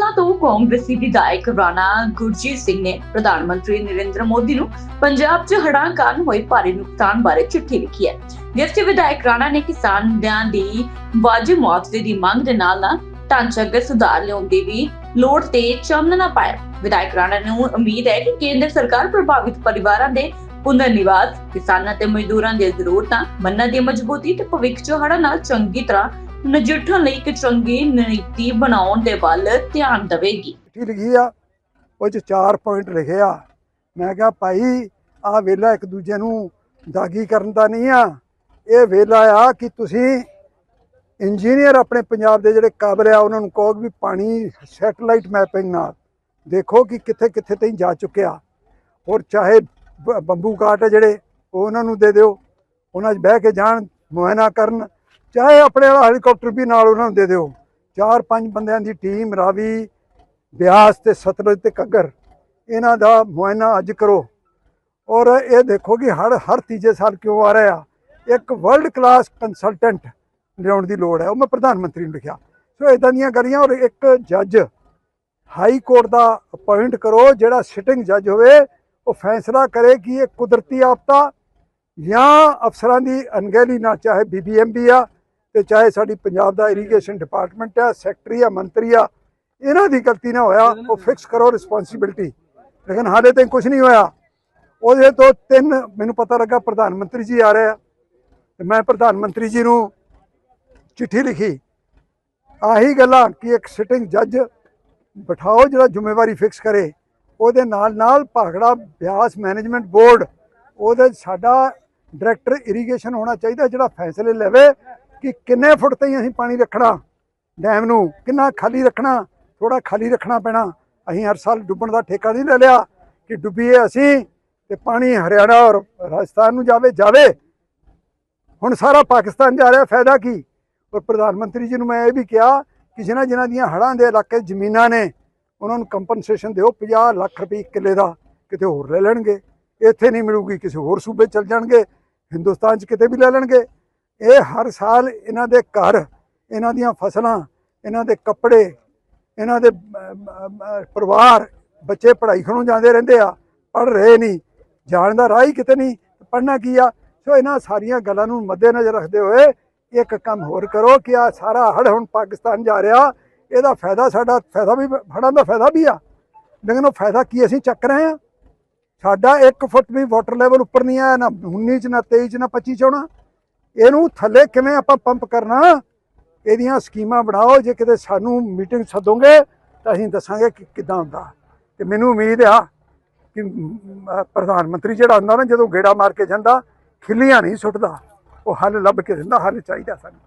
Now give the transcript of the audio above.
ਕਾਂਗਰਸੀ ਵਿਧਾਇਕ ਰਾਣਾ ਗੁਰਜੀਤ ਸਿੰਘ ਨੇ ਪ੍ਰਧਾਨ ਮੰਤਰੀ ਨਰਿੰਦਰ ਮੋਦੀ ਨੂੰ ਪੰਜਾਬ 'ਚ ਹੜ੍ਹਾਂ ਕਾਰਨ ਹੋਏ ਭਾਰੀ ਨੁਕਸਾਨ ਬਾਰੇ ਚਿੱਠੀ ਲਿਖੀ ਹੈ। ਜਿਸ 'ਚ ਵਿਧਾਇਕ ਰਾਣਾ ਨੇ ਕਿਸਾਨਾਂ ਦੀ ਵਾਜਬ ਮੁਆਵਜ਼ੇ ਦੀ ਮੰਗ ਦੇ ਨਾਲ ਨਾਲ ਢਾਂਚਾਗਤ ਸੁਧਾਰ ਲਿਆਉਣ ਦੀ ਵੀ ਲੋੜ ਤੇ ਚਾਨਣਾ ਪਾਇਆ। ਵਿਧਾਇਕ ਰਾਣਾ ਨੂੰ ਉਮੀਦ ਹੈ ਕਿ ਕੇਂਦਰ ਸਰਕਾਰ ਪ੍ਰਭਾਵਿਤ ਪਰਿਵਾਰਾਂ ਦੇ ਪੁਨਰ ਨਿਵਾਸ ਕਿਸਾਨਾਂ ਤੇ ਮਜ਼ਦੂਰਾਂ ਦੀਆਂ ਜ਼ਰੂਰਤਾਂ, ਮੰਨਾਂ ਦੀ ਮਜ਼ਬੂਤੀ ਤੇ ਭਵਿੱਖ 'ਚ ਹੜ੍ਹਾਂ ਨਾਲ ਚੰਗੀ ਤਰ੍ਹਾਂ ਨਜਿੱਠਣ ਲਈ ਇੱਕ ਚੰਗੀ ਨੀਤੀ ਬਣਾਉਣ ਦੇ ਵੱਲ ਧਿਆਨ ਦੇਵੇਗੀ। ਚਿੱਠੀ ਲਿਖੀ ਆ, ਉਹ ਚ ਚਾਰ ਪੁਆਇੰਟ ਲਿਖੇ ਆ। ਮੈਂ ਕਿਹਾ, ਭਾਈ, ਆ ਵੇਲਾ ਇੱਕ ਦੂਜੇ ਨੂੰ ਦਾਗੀ ਕਰਨ ਦਾ ਨਹੀਂ ਆ। ਇਹ ਵੇਲਾ ਆ ਕਿ ਤੁਸੀਂ ਇੰਜੀਨੀਅਰ ਆਪਣੇ ਪੰਜਾਬ ਦੇ ਜਿਹੜੇ ਕਾਬਲ ਆ, ਉਹਨਾਂ ਨੂੰ ਕਹੋ ਵੀ ਪਾਣੀ ਸੈਟਲਾਈਟ ਮੈਪਿੰਗ ਨਾਲ। ਦੇਖੋ ਕਿ ਕਿੱਥੇ ਕਿੱਥੇ ਤਾਈਂ ਜਾ ਚੁੱਕਿਆ। ਔਰ ਚਾਹੇ ਬ- ਬੰਬੂ ਕਾਟ ਆ ਜਿਹੜੇ, ਉਹ ਉਹਨਾਂ ਨੂੰ ਦੇ ਦਿਓ। ਉਹਨਾਂ 'ਚ ਬਹਿ ਕੇ ਜਾਣ, ਮੁਆਇਨਾ ਕਰਨ ਚਾਹੇ ਆਪਣੇ ਵਾਲਾ ਹੈਲੀਕਾਪਟਰ ਵੀ ਨਾਲ ਉਹਨਾਂ ਨੂੰ ਦੇ ਦਿਓ। ਚਾਰ ਪੰਜ ਬੰਦਿਆਂ ਦੀ ਟੀਮ ਰਾਵੀ, ਬਿਆਸ ਤੇ ਸਤਲੁਜ ਤੇ ਘੱਗਰ, ਇਹਨਾਂ ਦਾ ਮੁਆਇਨਾ ਅੱਜ ਕਰੋ। ਔਰ ਇਹ ਦੇਖੋ ਕਿ ਹਰ ਹਰ ਤੀਜੇ ਸਾਲ ਕਿਉਂ ਆ ਰਿਹਾ ਇੱਕ ਵਰਲਡ ਕਲਾਸ ਕੰਸਲਟੈਂਟ ਲਿਆਉਣ ਦੀ ਲੋੜ ਹੈ। ਉਹ ਮੈਂ ਪ੍ਰਧਾਨ ਮੰਤਰੀ ਨੂੰ ਲਿਖਿਆ। ਸੋ ਇਦਾਂ ਦੀਆਂ ਗੱਲਾਂ, ਔਰ ਇੱਕ ਜੱਜ ਹਾਈ ਕੋਰਟ ਦਾ ਅਪਾਇੰਟ ਕਰੋ, ਜਿਹੜਾ ਸਿਟਿੰਗ ਜੱਜ ਹੋਵੇ, ਉਹ ਫੈਸਲਾ ਕਰੇ ਕਿ ਇਹ ਕੁਦਰਤੀ ਆਫਤਾ ਜਾਂ ਅਫਸਰਾਂ ਦੀ ਅਣਗਹਿਲੀ ਨਾਲ, ਚਾਹੇ ਬੀਬੀਐਮਬੀ ਆ ਤੇ ਚਾਹੇ ਸਾਡੀ ਪੰਜਾਬ ਦਾ ਇਰੀਗੇਸ਼ਨ ਡਿਪਾਰਟਮੈਂਟ ਆ ਸੈਕਟਰੀ ਆ, ਮੰਤਰੀ ਆ, ਇਹਨਾਂ ਦੀ ਗਲਤੀ ਨਾ ਹੋਇਆ, ਉਹ ਫਿਕਸ ਕਰੋ ਰਿਸਪੌਂਸਿਬਿਲਟੀ ਲੇਕਿਨ ਹਾਲੇ ਤਾਈਂ ਕੁਝ ਨਹੀਂ ਹੋਇਆ। ਉਹਦੇ ਤੋਂ ਤਿੰਨ, ਮੈਨੂੰ ਪਤਾ ਲੱਗਾ ਪ੍ਰਧਾਨ ਮੰਤਰੀ ਜੀ ਆ ਰਹੇ ਆ। ਤੇ ਮੈਂ ਪ੍ਰਧਾਨ ਮੰਤਰੀ ਜੀ ਨੂੰ ਚਿੱਠੀ ਲਿਖੀ। ਆਹੀ ਗੱਲਾਂ ਕਿ ਇੱਕ ਸਿਟਿੰਗ ਜੱਜ ਬਿਠਾਓ ਜਿਹੜਾ ਜ਼ਿੰਮੇਵਾਰੀ ਫਿਕਸ ਕਰੇ। ਉਹਦੇ ਨਾਲ ਨਾਲ ਭਾਖੜਾ ਬਿਆਸ ਮੈਨੇਜਮੈਂਟ ਬੋਰਡ ਉਹਦੇ ਸਾਡਾ ਡਾਇਰੈਕਟਰ ਇਰੀਗੇਸ਼ਨ ਹੋਣਾ ਚਾਹੀਦਾ ਜਿਹੜਾ ਫੈਸਲੇ ਲਵੇ। ਕਿ ਕਿੰਨੇ ਫੁੱਟ ਤਾਈਂ ਅਸੀਂ ਪਾਣੀ ਰੱਖਣਾ, ਡੈਮ ਨੂੰ, ਕਿੰਨਾ ਖਾਲੀ ਰੱਖਣਾ ਥੋੜਾ ਖਾਲੀ ਰੱਖਣਾ ਪੈਣਾ। ਅਸੀਂ ਹਰ ਸਾਲ ਡੁੱਬਣ ਦਾ ਠੇਕਾ ਨਹੀਂ ਲੈ ਲਿਆ ਕਿ ਡੁੱਬੀਏ ਅਸੀਂ ਤੇ ਪਾਣੀ ਹਰਿਆਣਾ ਔਰ ਰਾਜਸਥਾਨ ਨੂੰ ਜਾਵੇ ਜਾਵੇ। ਹੁਣ ਸਾਰਾ ਪਾਕਿਸਤਾਨ ਜਾ ਰਿਹਾ, ਫਾਇਦਾ ਕੀ? ਔਰ ਪ੍ਰਧਾਨ ਮੰਤਰੀ ਜੀ ਨੂੰ ਮੈਂ ਇਹ ਵੀ ਕਿਹਾ ਕਿ ਜਿਨ੍ਹਾਂ ਜਿਨ੍ਹਾਂ ਦੀਆਂ ਹੜ੍ਹਾਂ ਦੇ ਇਲਾਕੇ ਜ਼ਮੀਨਾਂ ਨੇ, ਉਹਨਾਂ ਨੂੰ ਕੰਪਨਸੇਸ਼ਨ ਦਿਓ 50 ਲੱਖ ਰੁਪਏ ਕਿੱਲੇ ਦਾ, ਕਿਤੇ ਹੋਰ ਲੈ ਲੈਣਗੇ। ਇੱਥੇ ਨਹੀਂ ਮਿਲੂਗੀ, ਕਿਸੇ ਹੋਰ ਸੂਬੇ ਚਲ ਜਾਣਗੇ, ਹਿੰਦੁਸਤਾਨ 'ਚ ਕਿਤੇ ਵੀ ਲੈ ਲੈਣਗੇ। ਇਹ ਹਰ ਸਾਲ ਇਹਨਾਂ ਦੇ ਘਰ, ਇਹਨਾਂ ਦੀਆਂ ਫਸਲਾਂ, ਇਹਨਾਂ ਦੇ ਕੱਪੜੇ, ਇਹਨਾਂ ਦੇ ਪਰਿਵਾਰ, ਬੱਚੇ ਪੜ੍ਹਾਈ ਖਣੋਂ ਜਾਂਦੇ ਰਹਿੰਦੇ ਆ, ਪੜ੍ਹ ਰਹੇ ਨਹੀਂ, ਜਾਣ ਦਾ ਰਾਹ ਹੀ ਕਿਤੇ ਨਹੀਂ, ਪੜ੍ਹਨਾ ਕੀ ਆ? ਸੋ ਇਹਨਾਂ ਸਾਰੀਆਂ ਗੱਲਾਂ ਨੂੰ ਮੱਦੇਨਜ਼ਰ ਰੱਖਦੇ ਹੋਏ ਇੱਕ ਕੰਮ ਹੋਰ ਕਰੋ ਕਿ ਆ ਸਾਰਾ ਹੜ ਹੁਣ ਪਾਕਿਸਤਾਨ ਜਾ ਰਿਹਾ, ਇਹਦਾ ਫਾਇਦਾ ਸਾਡਾ, ਫਾਇਦਾ ਵੀ ਹੜਾਂ ਦਾ ਫਾਇਦਾ ਵੀ ਆ। ਲੇਕਿਨ ਉਹ ਫਾਇਦਾ ਕੀ ਅਸੀਂ ਚੱਕ ਰਹੇ ਆ? ਸਾਡਾ 1 ਫੁੱਟ ਵੀ ਵਾਟਰ ਲੈਵਲ ਉੱਪਰ ਨਹੀਂ ਆਇਆ, ਨਾ 19 ਚ, ਨਾ 23 ਚ, ਨਾ 25 ਚ ਹੋਣਾ ਇਹਨੂੰ ਥੱਲੇ ਕਿਵੇਂ ਆਪਾਂ ਪੰਪ ਕਰਨਾ? ਇਹਦੀਆਂ ਸਕੀਮਾਂ ਬਣਾਓ, ਜੇ ਕਿਤੇ ਸਾਨੂੰ ਮੀਟਿੰਗ ਸੱਦੋਗੇ ਤਾਂ ਅਸੀਂ ਦੱਸਾਂਗੇ ਕਿ ਕਿਦਾਂ ਹੁੰਦਾ। ਤੇ ਮੈਨੂੰ ਉਮੀਦ ਆ ਕਿ ਪ੍ਰਧਾਨ ਮੰਤਰੀ ਜਿਹੜਾ ਹੁੰਦਾ ਨਾ, ਜਦੋਂ ਗੇੜਾ ਮਾਰ ਕੇ ਜਾਂਦਾ, ਖਿੱਲੀਆਂ ਨਹੀਂ ਸੁੱਟਦਾ। ਉਹ ਹੱਲ ਲੱਭ ਕੇ ਦਿੰਦਾ, ਹੱਲ ਚਾਹੀਦਾ ਸਾਨੂੰ।